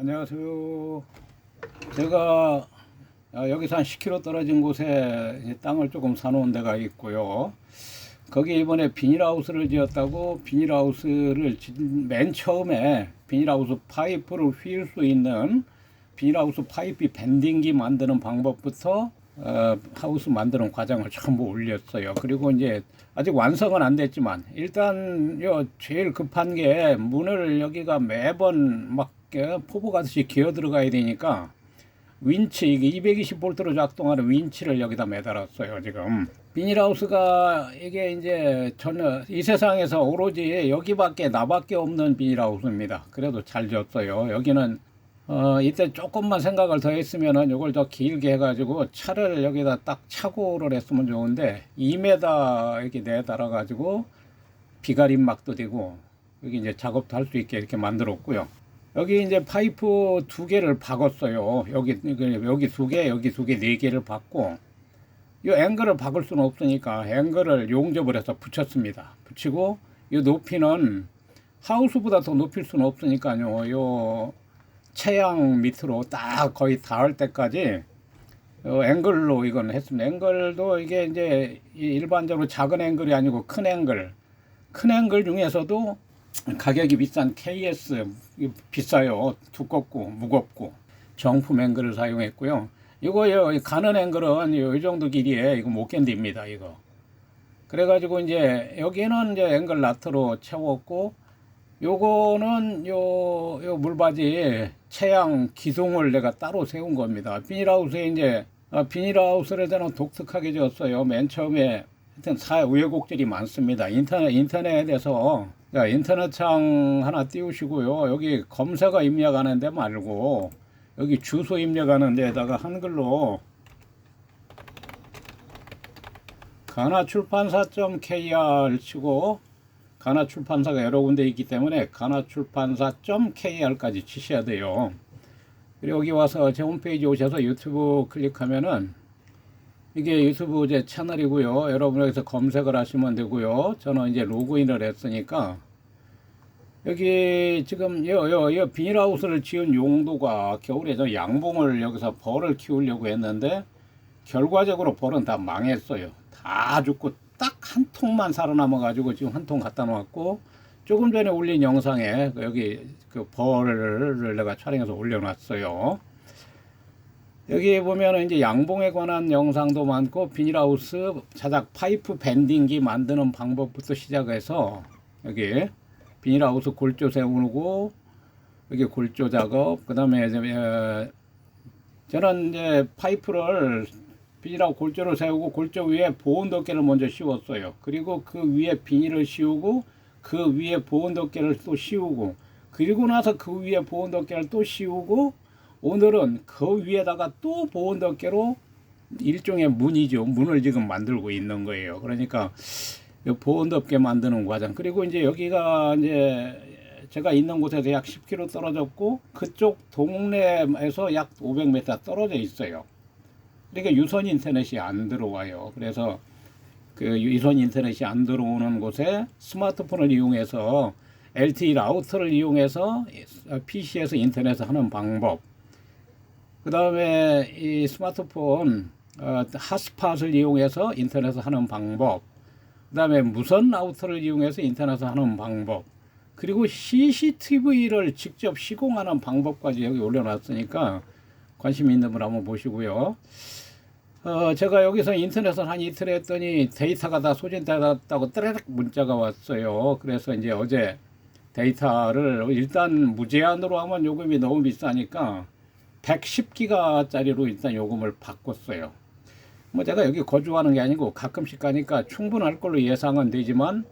안녕하세요. 제가 아, 여기서 한 10km 떨어진 곳에 땅을 조금 사놓은 데가 있고요. 거기 이번에 비닐하우스를 지었다고 비닐하우스를 짓- 맨 처음에 비닐하우스 파이프를 휠수 있는 비닐하우스 파이프 밴딩기 만드는 방법부터 어, 하우스 만드는 과정을 전부 올렸어요. 그리고 이제 아직 완성은 안 됐지만 일단 요 제일 급한 게 문을 여기가 매번 막 포부 가듯이 기어 들어가야 되니까 윈치 이게 220볼트로 작동하는 윈치를 여기다 매달았어요 지금. 비닐하우스가 이게 이제 전혀 이 세상에서 오로지 여기밖에 나밖에 없는 비닐하우스입니다. 그래도 잘 지었어요. 여기는 어 이때 조금만 생각을 더 했으면은 이걸 더 길게 해가지고 차를 여기다 딱 차고를 했으면 좋은데 2m 이렇게 내달아 가지고 비가림막도 되고 여기 이제 작업도 할 수 있게 이렇게 만들었고요. 여기 이제 파이프 두 개를 박았어요. 여기 여기 두 개, 여기 두 개, 네 개를 박고 이 앵글을 박을 수는 없으니까 앵글을 용접을 해서 붙였습니다. 붙이고 이 높이는 하우스보다 더 높일 수는 없으니까요. 요 채양 밑으로 딱 거의 닿을 때까지 어, 앵글로 이건 했습니다. 앵글도 이게 이제 이 일반적으로 작은 앵글이 아니고 큰 앵글. 큰 앵글 중에서도 가격이 비싼 KS 이 비싸요. 두껍고 무겁고 정품 앵글을 사용했고요. 이거요 가는 앵글은 요- 이 정도 길이에 이거 못 견딥니다. 이거. 그래가지고 이제 여기는 이제 앵글 나트로 채웠고 요거는 요, 요 물바지 채양 기둥을 내가 따로 세운 겁니다. 비닐하우스에 이제 아, 비닐하우스를 저는 독특하게 지었어요. 맨 처음에 하여튼 사 우여곡절이 많습니다. 인터넷 인터넷에서 자, 인터넷 창 하나 띄우시고요. 여기 검색어 입력하는 데 말고 여기 주소 입력하는 데에다가 한글로 가나출판사.kr 치고 가나출판사가 여러 군데 있기 때문에 가나출판사.kr까지 치셔야 돼요. 그리고 여기 와서 제 홈페이지 오셔서 유튜브 클릭하면은 이게 유튜브 제 채널이고요. 여러분 여기서 검색을 하시면 되고요. 저는 이제 로그인을 했으니까 여기 지금 요, 요, 요 비닐하우스를 지은 용도가 겨울에 저 양봉을 여기서 벌을 키우려고 했는데 결과적으로 벌은 다 망했어요. 다 죽고 딱 한 통만 살아남아 가지고 지금 한 통 갖다 놓았고 조금 전에 올린 영상에 그 여기 그 벌을 내가 촬영해서 올려놨어요. 여기 보면은 이제 양봉에 관한 영상도 많고 비닐하우스 자작 파이프 밴딩기 만드는 방법부터 시작해서 여기 비닐하우스 골조 세우고 여기 골조 작업 그다음에 이제 어, 저는 이제 파이프를 비닐하고 골조를 세우고 골조 위에 보온 덮개를 먼저 씌웠어요. 그리고 그 위에 비닐을 씌우고 그 위에 보온 덮개를 또 씌우고 그리고 나서 그 위에 보온 덮개를 또 씌우고 오늘은 그 위에다가 또 보온 덮개로 일종의 문이죠. 문을 지금 만들고 있는 거예요. 그러니까 이 보온 덮개 만드는 과정. 그리고 이제 여기가 이제 제가 있는 곳에서 약 10km 떨어졌고 그쪽 동네에서 약 500m 떨어져 있어요. 그러니까 유선 인터넷이 안 들어와요. 그래서 그 유선 인터넷이 안 들어오는 곳에 스마트폰을 이용해서 LTE 라우터를 이용해서 PC에서 인터넷을 하는 방법. 그 다음에 이 스마트폰 어, 핫스팟을 이용해서 인터넷을 하는 방법. 그 다음에 무선 라우터를 이용해서 인터넷을 하는 방법. 그리고 CCTV를 직접 시공하는 방법까지 여기 올려놨으니까 관심 있는 분 한번 보시고요. 어, 제가 여기서 인터넷을 한 이틀 했더니 데이터가 다 소진되었다고 따르륵 문자가 왔어요. 그래서 이제 어제 데이터를 일단 무제한으로 하면 요금이 너무 비싸니까 110기가짜리로 일단 요금을 바꿨어요. 뭐 제가 여기 거주하는 게 아니고 가끔씩 가니까 충분할 걸로 예상은 되지만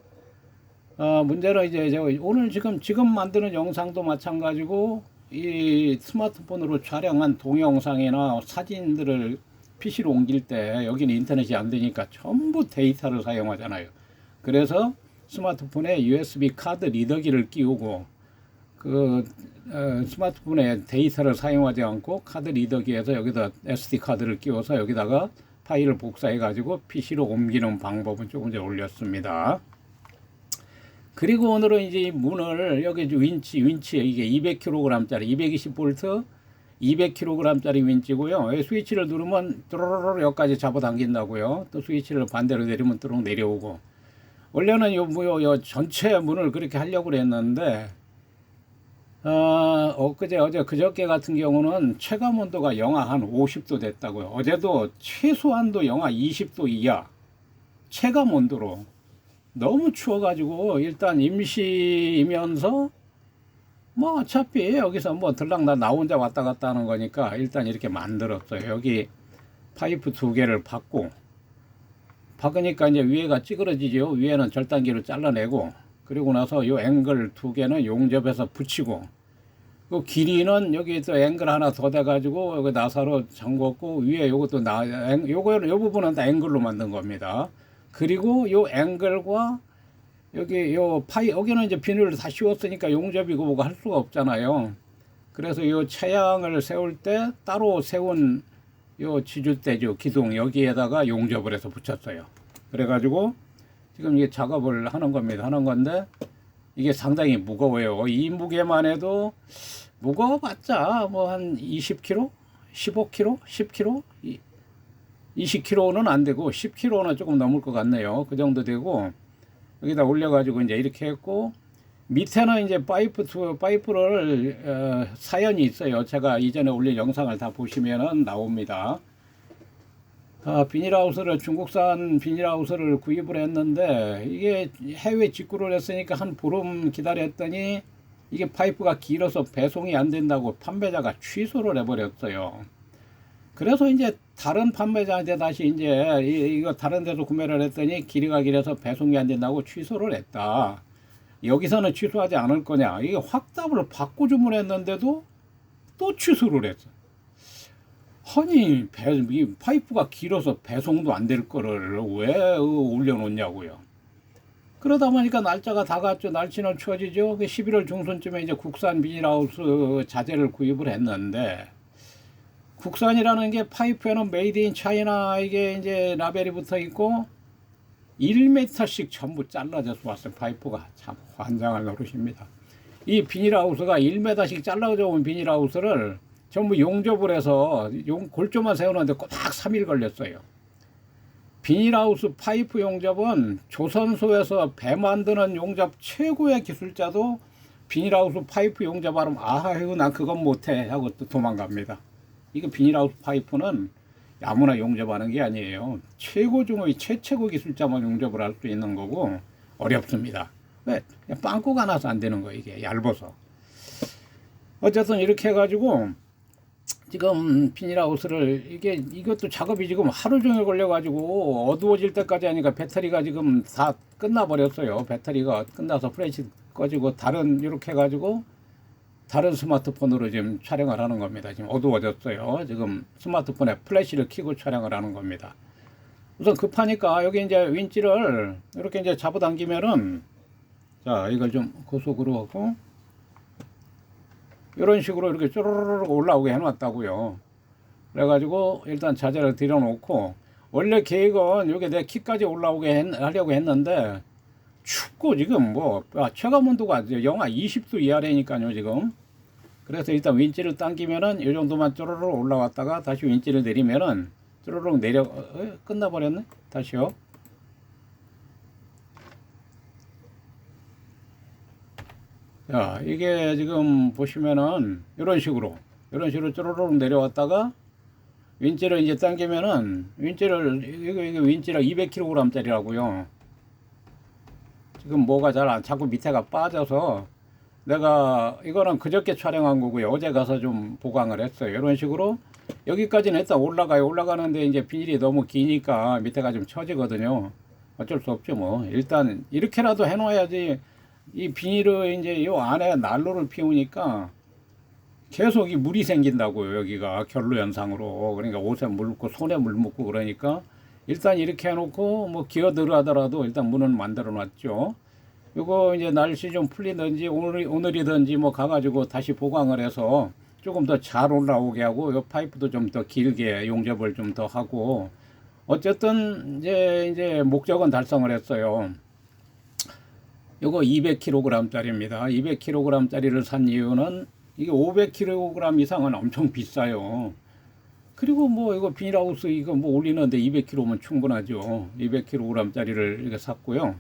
어, 문제는 이제 제가 오늘 지금 지금 만드는 영상도 마찬가지고 이 스마트폰으로 촬영한 동영상이나 사진들을 PC로 옮길 때 여기는 인터넷이 안 되니까 전부 데이터를 사용하잖아요. 그래서 스마트폰에 USB 카드 리더기를 끼우고 그 어, 스마트폰에 데이터를 사용하지 않고 카드 리더기에서 여기다 SD 카드를 끼워서 여기다가 파일을 복사해 가지고 PC로 옮기는 방법은 조금 전에 올렸습니다. 그리고 오늘은 이제 이 문을 여기 윈치 윈치 이게 200kg짜리 220V 200kg짜리 윈치고요. 이 스위치를 누르면 뚜루루루 여기까지 잡아당긴다고요. 또 스위치를 반대로 내리면 뚜룩 내려오고. 원래는 요, 뭐, 요 전체 문을 그렇게 하려고 그랬는데, 어, 엊그제, 어제, 그저께 같은 경우는 체감 온도가 영하 한 50도 됐다고요. 어제도 최소한도 영하 20도 이하. 체감 온도로. 너무 추워가지고, 일단 임시이면서, 뭐, 어차피 여기서 뭐 들락나 나 혼자 왔다 갔다 하는 거니까, 일단 이렇게 만들었어요. 여기 파이프 두 개를 받고, 박으니까 이제 위에가 찌그러지죠. 위에는 절단기로 잘라내고 그리고 나서 요 앵글 두 개는 용접해서 붙이고 그 길이는 여기 또 앵글 하나 더 돼가지고 여기 나사로 잠궜고 위에 요것도 나 앵- 요거는 요 부분은 다 앵글로 만든 겁니다. 그리고 요 앵글과 여기 요 파이 여기는 이제 비닐을 다 씌웠으니까 용접이고 뭐고 할 수가 없잖아요. 그래서 요 차양을 세울 때 따로 세운 요 지주대죠 기둥 여기에다가 용접을 해서 붙였어요. 그래가지고 지금 이게 작업을 하는 겁니다. 하는 건데 이게 상당히 무거워요. 이 무게만 해도 무거워봤자 뭐 한 20kg, 15kg, 10kg, 20kg는 안 되고 10kg는 조금 넘을 것 같네요. 그 정도 되고 여기다 올려가지고 이제 이렇게 했고 밑에는 이제 파이프 투 파이프를 어, 사연이 있어요. 제가 이전에 올린 영상을 다 보시면은 나옵니다. 아, 비닐하우스를 중국산 비닐하우스를 구입을 했는데 이게 해외 직구를 했으니까 한 보름 기다렸더니 이게 파이프가 길어서 배송이 안 된다고 판매자가 취소를 해버렸어요. 그래서 이제 다른 판매자한테 다시 이제 이- 이거 다른 데서 구매를 했더니 길이가 길어서 배송이 안 된다고 취소를 했다. 여기서는 취소하지 않을 거냐. 이게 확답을 받고 주문했는데도 또 취소를 했어. 아니, 배, 이 파이프가 길어서 배송도 안 될 거를 왜 어, 올려놓냐고요. 그러다 보니까 날짜가 다 갔죠. 날씨는 추워지죠. 그 11월 중순쯤에 이제 국산 비닐하우스 자재를 구입을 했는데, 국산이라는 게 파이프에는 메이드 인 차이나 이게 이제 라벨이 붙어 있고, 1m씩 전부 잘라져서 왔어요. 파이프가. 참 환장할 노릇입니다. 이 비닐하우스가 1m씩 잘라져 온 비닐하우스를 전부 용접을 해서 용, 골조만 세우는데 꼬박 3일 걸렸어요. 비닐하우스 파이프 용접은 조선소에서 배 만드는 용접 최고의 기술자도 비닐하우스 파이프 용접하면 아유 난 그건 못해 하고 또 도망갑니다. 이거 비닐하우스 파이프는 아무나 용접하는 게 아니에요. 최고 중의 최최고 기술자만 용접을 할 수 있는 거고 어렵습니다. 왜? 빵꾸가 나서 안 되는 거 이게 얇아서. 어쨌든 이렇게 해가지고 지금 비닐하우스를 이게 이것도 작업이 지금 하루 종일 걸려가지고 어두워질 때까지 하니까 배터리가 지금 다 끝나버렸어요. 배터리가 끝나서 프레시 꺼지고 다른 이렇게 해가지고 다른 스마트폰으로 지금 촬영을 하는 겁니다. 지금 어두워졌어요. 지금 스마트폰에 플래시를 켜고 촬영을 하는 겁니다. 우선 급하니까 여기 이제 윈치를 이렇게 이제 잡아당기면은 자 이걸 좀 고속으로 하고 이런 식으로 이렇게 쪼르르르 올라오게 해놨다고요. 그래가지고 일단 자재를 들여놓고 원래 계획은 여기 내 키까지 올라오게 했, 하려고 했는데 춥고 지금 뭐 아, 체감 온도가 영하 20도 이하라니까요 지금. 그래서 일단 윈치를 당기면은 이 정도만 쪼르르 올라왔다가 다시 윈치를 내리면은 쪼르륵 내려 어, 어, 끝나버렸네 다시요. 자, 이게 지금 보시면은 이런 식으로 이런 식으로 쪼르륵 내려왔다가 윈치를 이제 당기면은 윈치를 이거 이거 윈치가 200kg짜리라고요. 지금 뭐가 잘 안 자꾸 밑에가 빠져서 내가 이거는 그저께 촬영한 거고요. 어제 가서 좀 보강을 했어요. 이런 식으로 여기까지는 일단 올라가요. 올라가는데 이제 비닐이 너무 기니까 밑에가 좀 처지거든요. 어쩔 수 없죠 뭐. 일단 이렇게라도 해놓아야지 이 비닐을 이제 요 안에 난로를 피우니까 계속 이 물이 생긴다고요. 여기가 결로 현상으로. 그러니까 옷에 물 묻고 손에 물 묻고 그러니까 일단 이렇게 해놓고 뭐 기어 들어 하더라도 일단 문은 만들어 놨죠. 요거 이제 날씨 좀 풀리든지 오늘 오늘이든지 뭐 가가지고 다시 보강을 해서 조금 더 잘 올라오게 하고 요 파이프도 좀 더 길게 용접을 좀 더 하고 어쨌든 이제 이제 목적은 달성을 했어요. 요거 200kg짜리입니다. 200kg짜리를 산 이유는 이게 500kg 이상은 엄청 비싸요. 그리고 뭐 이거 비닐하우스 이거 뭐 올리는데 200kg면 충분하죠. 200kg짜리를 이렇게 샀고요.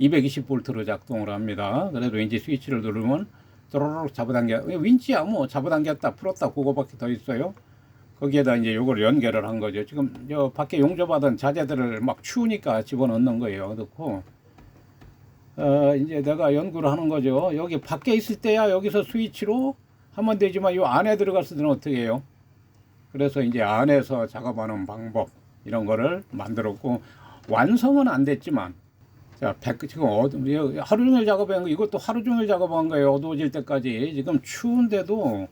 220볼트로 작동을 합니다. 그래도 왠지 스위치를 누르면 도로록 잡아당겨 윈치야 뭐 잡아당겼다 풀었다 그거밖에 더 있어요. 거기에다 이제 요걸 연결을 한 거죠. 지금 저 밖에 용접하던 자재들을 막 추우니까 집어넣는 거예요. 넣고 어 이제 내가 연구를 하는 거죠. 여기 밖에 있을 때야 여기서 스위치로 하면 되지만 요 안에 들어갔을 때는 어떻게 해요? 그래서 이제 안에서 작업하는 방법 이런 거를 만들었고 완성은 안 됐지만 자, 백, 지금 어두, 하루 종일 작업한 거, 이것도 하루 종일 작업한 거예요. 어두워질 때까지. 지금 추운데도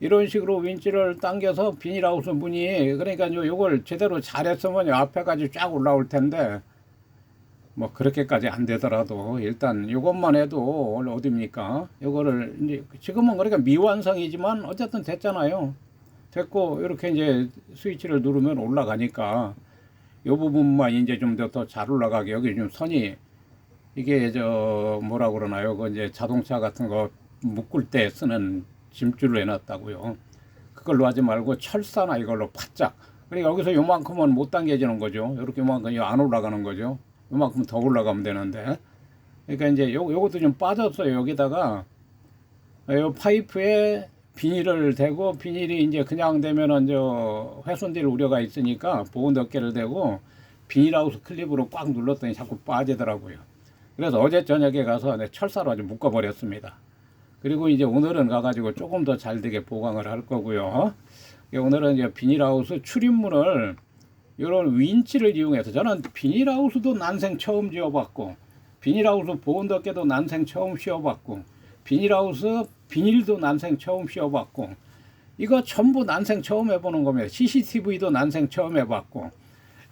이런 식으로 윈치를 당겨서 비닐하우스 문이, 그러니까 요, 요걸 제대로 잘했으면 요 앞에까지 쫙 올라올 텐데, 뭐, 그렇게까지 안 되더라도, 일단 요것만 해도 어딥니까? 요거를, 이제, 지금은 그러니까 미완성이지만, 어쨌든 됐잖아요. 됐고, 이렇게 이제 스위치를 누르면 올라가니까, 요 부분만 이제 좀더더잘 올라가게 여기 좀 선이 이게 저 뭐라 그러나요? 그 이제 자동차 같은 거 묶을 때 쓰는 짐줄로 해놨다고요. 그걸로 하지 말고 철사나 이걸로 바짝. 그러니까 여기서 요만큼은 못 당겨지는 거죠. 이렇게 요만큼 안 올라가는 거죠. 요만큼 더 올라가면 되는데. 그러니까 이제 요 요것도 좀 빠졌어요. 여기다가 요 파이프에 비닐을 대고 비닐이 이제 그냥 되면은 저 훼손될 우려가 있으니까 보온 덮개를 대고 비닐하우스 클립으로 꽉 눌렀더니 자꾸 빠지더라고요. 그래서 어제 저녁에 가서 내 철사로 아주 묶어버렸습니다. 그리고 이제 오늘은 가가지고 조금 더 잘 되게 보강을 할 거고요. 오늘은 이제 비닐하우스 출입문을 이런 윈치를 이용해서 저는 비닐하우스도 난생 처음 지어봤고 비닐하우스 보온 덮개도 난생 처음 씌워봤고 비닐하우스 비닐도 난생 처음 씌워봤고 이거 전부 난생 처음 해보는 겁니다. CCTV도 난생 처음 해봤고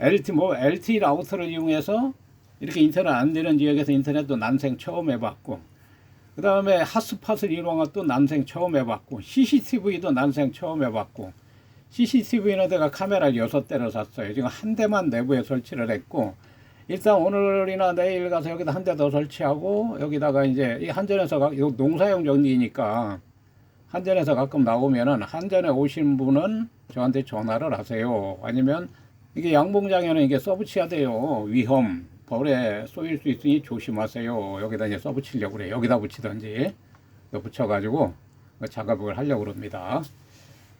LT 뭐 LT 라우터를 이용해서 이렇게 인터넷 안 되는 지역에서 인터넷도 난생 처음 해봤고 그 다음에 핫스팟을 이용한 것도 난생 처음 해봤고 CCTV도 난생 처음 해봤고 CCTV는 내가 카메라 여섯 대를 샀어요. 지금 한 대만 내부에 설치를 했고 일단 오늘이나 내일 가서 여기다 한 대 더 설치하고 여기다가 이제 이 한전에서 가, 이거 농사용 전기니까 한전에서 가끔 나오면은 한전에 오신 분은 저한테 전화를 하세요. 아니면 이게 양봉장에는 이게 써붙여야 돼요. 위험 벌에 쏘일 수 있으니 조심하세요. 여기다 이제 써붙이려고 그래. 여기다 붙이든지 붙여가지고 작업을 하려고 그럽니다.